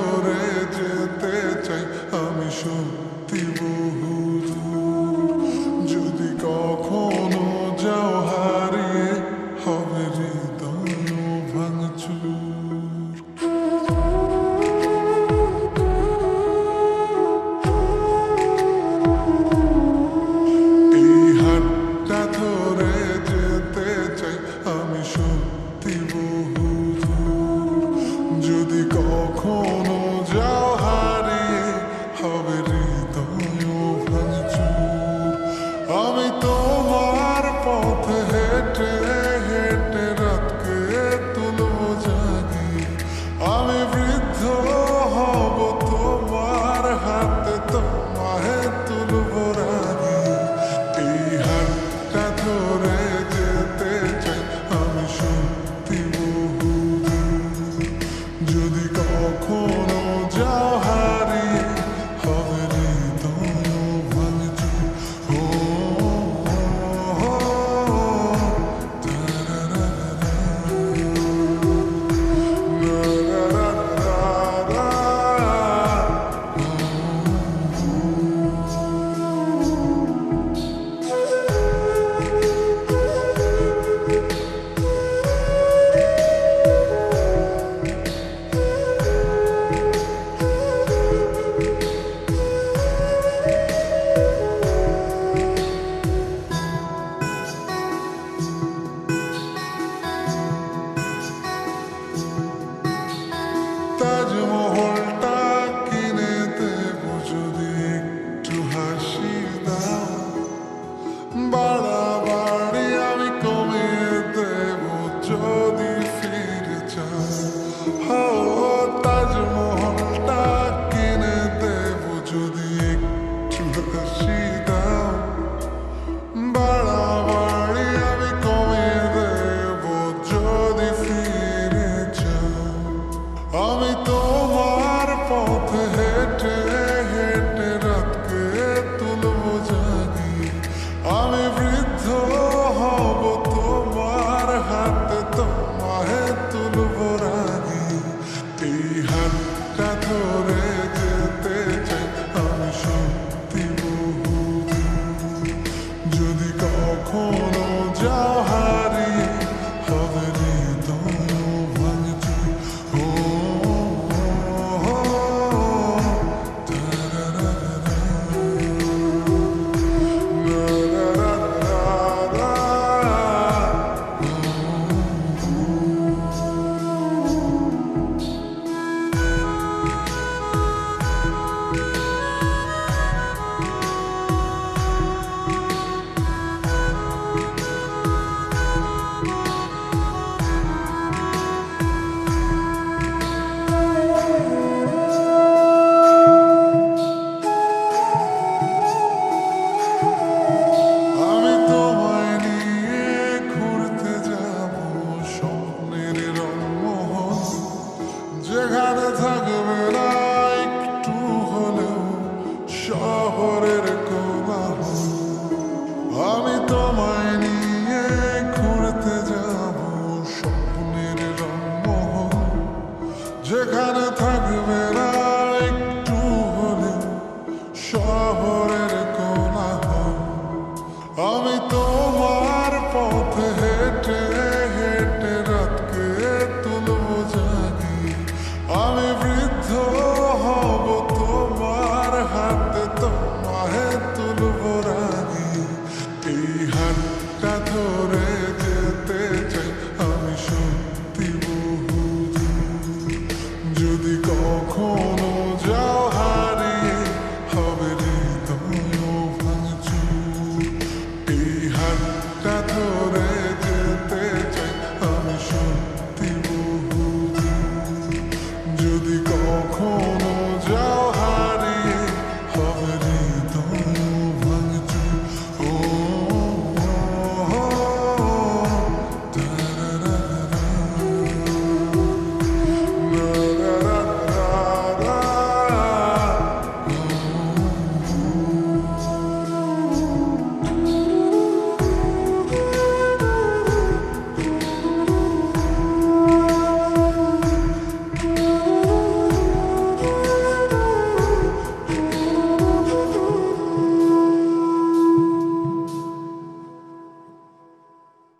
Senhor é Cantadores শহরের কোলাহ আমি তোমায় নিয়ে ঘুরতে যাব স্বপ্নের রম্য যেখানে থাক